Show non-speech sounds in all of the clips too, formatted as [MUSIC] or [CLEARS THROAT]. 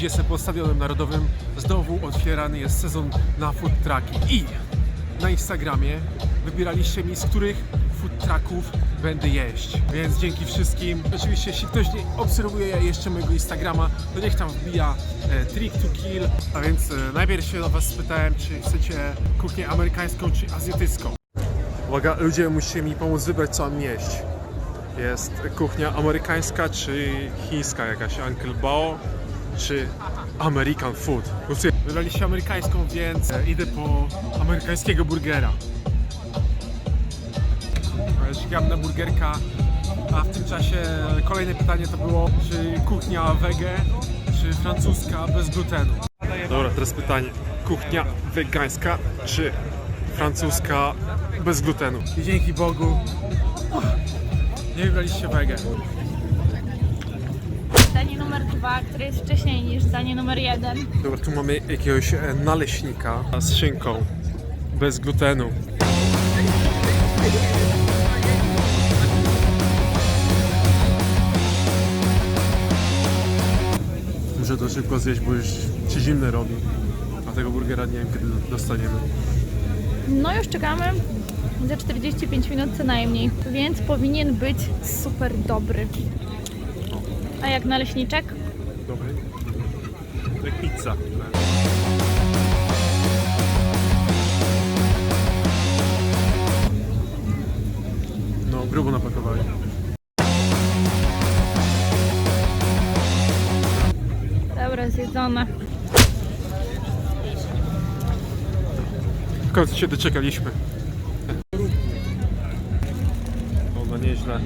Dziś jestem pod Stadionem Narodowym. Znowu otwierany jest sezon na food trucki. I na Instagramie wybieraliście mi, z których food trucków będę jeść. Więc dzięki wszystkim. Oczywiście, jeśli ktoś nie obserwuje jeszcze mojego Instagrama, to niech tam wbija e, Trick to Kill. A więc e, najpierw się do Was spytałem, czy chcecie kuchnię amerykańską czy azjatycką. Uwaga, ludzie musicie mi pomóc wybrać, co mam jeść. Jest kuchnia amerykańska czy chińska jakaś, Uncle Bao czy American Food. Wybraliście amerykańską, więc e, idę po amerykańskiego burgera. E, Czekam na burgerka, a w tym czasie kolejne pytanie to było, czy kuchnia wege, czy francuska bez glutenu. Dobra, teraz pytanie. Kuchnia wegańska czy francuska bez glutenu? I dzięki Bogu uff, nie wybraliście wege. Zdanie numer dwa, które jest wcześniej niż zdanie numer jeden. Dobra, tu mamy jakiegoś e, naleśnika z szynką bez glutenu. Muszę to szybko zjeść, bo już się zimne robi. A tego burgera nie wiem kiedy dostaniemy. No już czekamy za 45 minut co najmniej, więc powinien być super dobry. A jak naleśniczek? Dobry. Jak pizza. No, grubo napakowali. Dobra, zjedzone. W końcu się doczekaliśmy. O, no nieźle.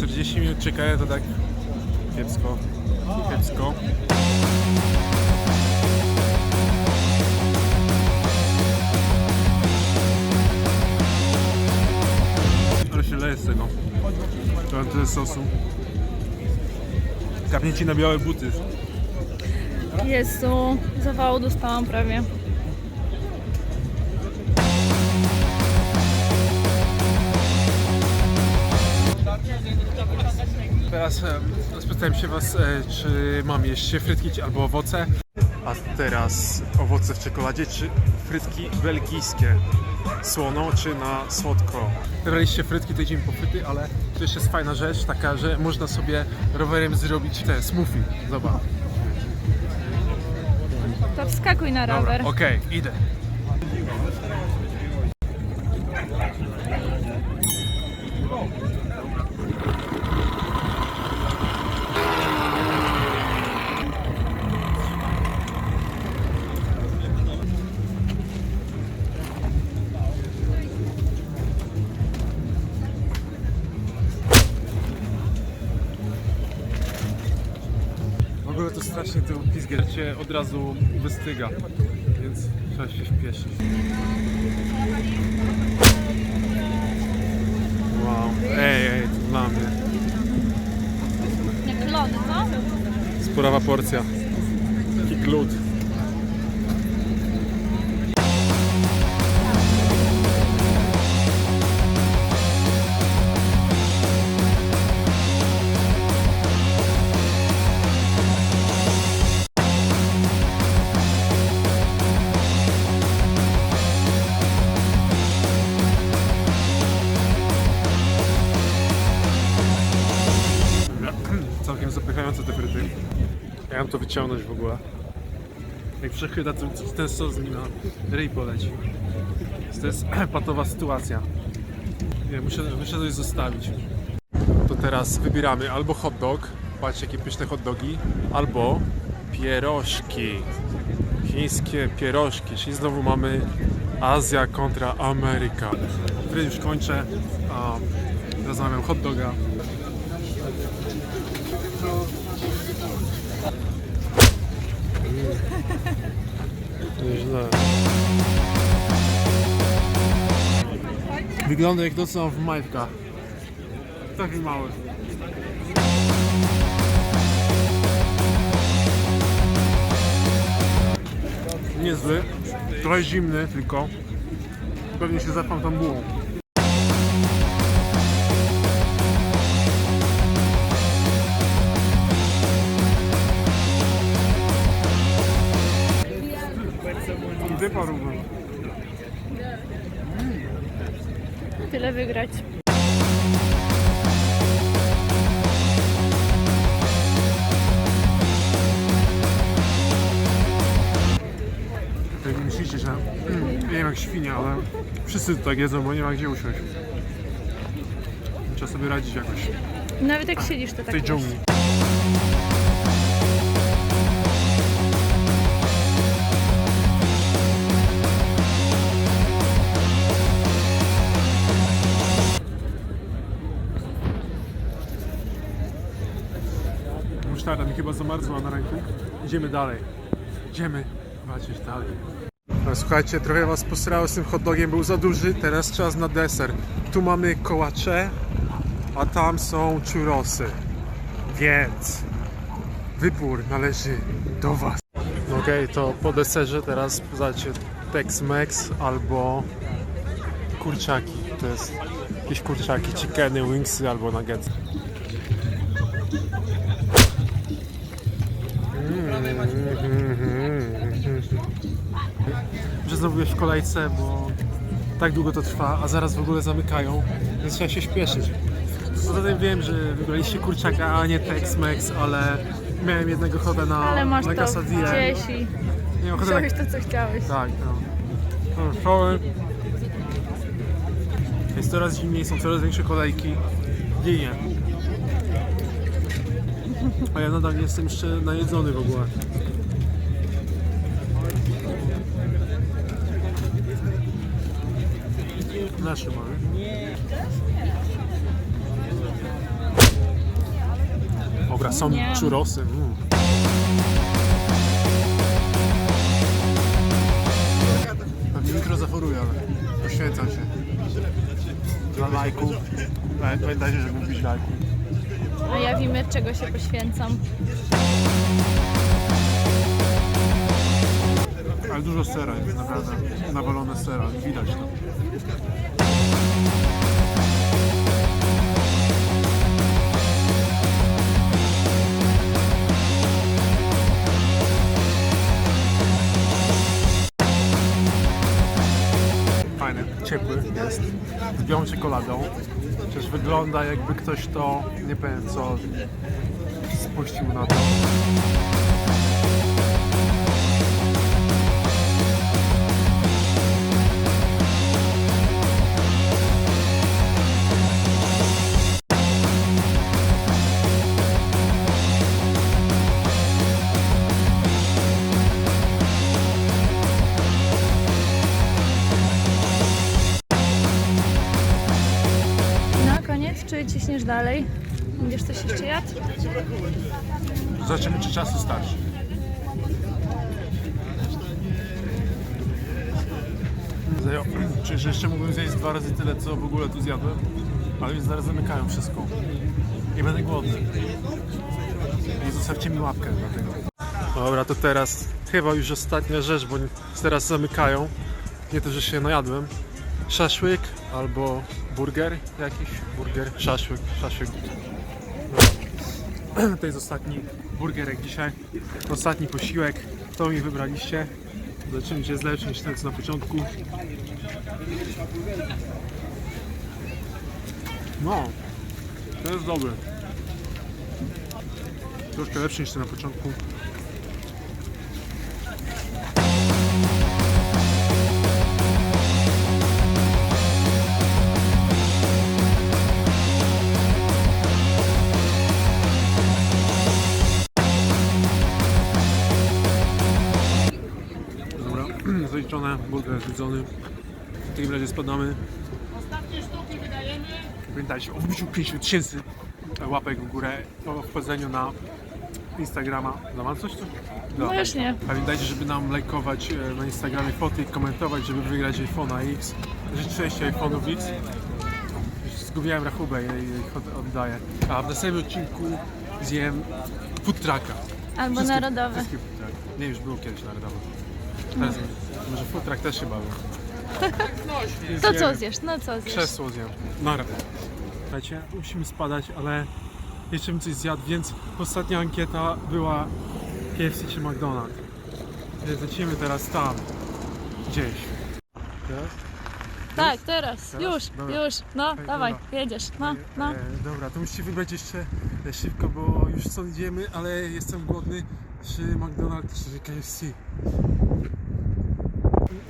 40 minut czekałem to tak kiepsko. Kiepsko. Ale się leje z tego. Trochę tyle sosu. Kapnięci na białe buty. Jezu, zawału dostałam prawie. Teraz spytałem się Was, e, czy mam jeść frytki albo owoce. A teraz owoce w czekoladzie, czy frytki belgijskie? Słono czy na słodko? Wybraliście frytki, to idziemy po fryty, ale to jeszcze jest fajna rzecz, taka, że można sobie rowerem zrobić te smoothie. Zobacz. To wskakuj na rower. okej, idę. Strasznie to pizgier cię od razu wystyga, więc trzeba się śpieszyć. Wow, ej, ej, to dla mnie. Jak lody, no? Sporowa porcja. Taki to wyciągnąć w ogóle. Jak przechyda, to ten sos mi na ryj poleci. To jest [CLEARS THROAT] patowa sytuacja. Nie, muszę, muszę coś zostawić. To teraz wybieramy albo hot dog, patrzcie jakie pyszne hot dogi, albo pierożki. Chińskie pierożki, czyli znowu mamy Azja kontra Ameryka. Który już kończę, a teraz hot doga. Nieźle. Wygląda jak to mam w majtkach. Taki mały. Niezły. Trochę zimny tylko. Pewnie się zapam tam bułą. porównać. Tyle wygrać. Tak myślicie, że nie wiem jak świnia, ale wszyscy tak jedzą, bo nie ma gdzie usiąść. Trzeba sobie radzić jakoś. Nawet jak siedzisz, to tak. W tej dżungli. Musztarda mi chyba zamarzła na ręku. Idziemy dalej. Idziemy zobaczyć dalej. No, słuchajcie, trochę was posrało z tym hot dogiem, był za duży, teraz czas na deser. Tu mamy kołacze, a tam są churrosy. Więc wybór należy do was. Okej, to po deserze teraz zobaczcie Tex-Mex albo kurczaki. To jest jakieś kurczaki, chickeny, wingsy albo nuggetsy. Jest w kolejce, bo tak długo to trwa, a zaraz w ogóle zamykają, więc trzeba się śpieszyć. Poza tym wiem, że wybraliście kurczaka, a nie Tex-Mex, ale miałem jednego ochotę na, Ale masz na to quesadillę. gdzieś i Miałem ochotę na... wziąłeś to, co chciałeś. Tak, no. no szkoły. Jest coraz zimniej, są coraz większe kolejki. Ginie. A ja nadal nie jestem jeszcze najedzony w ogóle. Nasze mamy. Dobra, są Nie. churrosy. Mm. Pewnie jutro zachoruję, ale poświęcam się. Dla lajków. Pamię- Pamiętajcie, żeby wbić lajków. A ja wiemy, czego się poświęcam. Sera jest, naprawdę. Nawalone sera, widać to. Fajny, ciepły jest, z białą czekoladą. Chociaż wygląda jakby ktoś to, nie powiem co, spuścił na to. Ciśniesz dalej? Będziesz coś jeszcze jadł? Zobaczymy, czy czasu starczy. Zajo, Przecież jeszcze mógłbym zjeść dwa razy tyle, co w ogóle tu zjadłem. Ale więc zaraz zamykają wszystko. Nie będę głodny. I zostawcie mi łapkę dlatego. Dobra, to teraz chyba już ostatnia rzecz, bo teraz zamykają. Nie to, że się najadłem. Szaszłyk albo burger jakiś. Burger, szaszłyk, szaszłyk. [CLEARS THROAT] To jest ostatni burgerek dzisiaj. Ostatni posiłek. To mi wybraliście. Zobaczymy, czy jest lepszy niż ten, co na początku. No, to jest dobry. Troszkę lepszy niż ten na początku. Burger zjedzony. W takim razie spadamy. Pamiętajcie o wbiciu 5 tysięcy łapek w górę, o wchodzeniu na Instagrama. No mam coś tu? No już nie. Pamiętajcie, żeby nam lajkować e, na Instagramie foty i komentować, żeby wygrać iPhone'a X. Życzę 6 iPhone'ów X. Zgubiłem rachubę i ich od- oddaję. A w następnym odcinku zjem food trucka. Albo Wszystkie- narodowe. Wszystkie food. Nie, już był kiedyś narodowy. Teraz może food truck też się bawił. Więc [LAUGHS] To co zjesz? No co zjesz? Krzesło zjem. Nara. Słuchajcie, musimy spadać, ale jeszcze bym coś zjadł, więc ostatnia ankieta była KFC czy McDonald's. Więc lecimy teraz tam, gdzieś. Teraz? Tak, teraz, Teraz? już, Dobra. już. No, Ej, dawaj, dobra. jedziesz. No, no. E, dobra, to musicie wybrać jeszcze e, szybko, bo już stąd idziemy, ale jestem głodny. Czy McDonald's, czy KFC?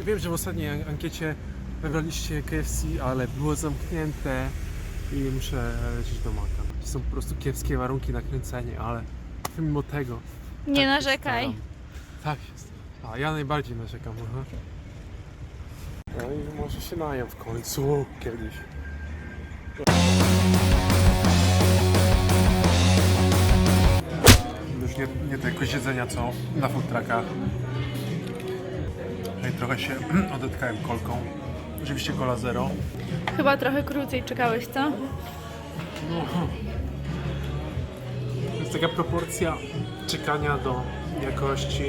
Wiem, że w ostatniej an- ankiecie wybraliście KFC, ale było zamknięte i muszę lecieć do Maka. Są po prostu kiepskie warunki na kręcenie, ale mimo tego. Nie tak się narzekaj. staram. Tak jest. A ja najbardziej narzekam. Aha. No i może się najem w końcu kiedyś. Już nie, nie tego siedzenia co na food truckach. No i trochę się [CLEARS THROAT] odetkałem kolką. Oczywiście kola zero. Chyba trochę krócej czekałeś, co? No. Jest taka proporcja czekania do jakości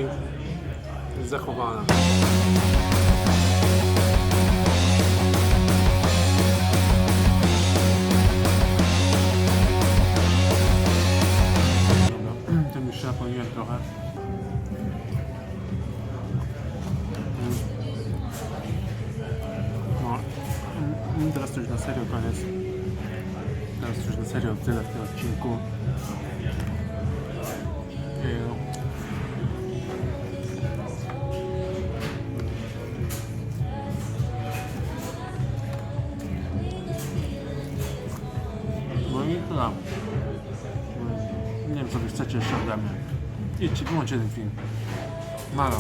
zachowana. Dobra, [CLEARS THROAT] tym już napełniłem trochę. Już na serio koniec. Teraz już na serio tyle w tym odcinku. No i. Mm, Nie wiem co wy chcecie jeszcze ode mnie. Idźcie, wyłączcie ten film. Nara.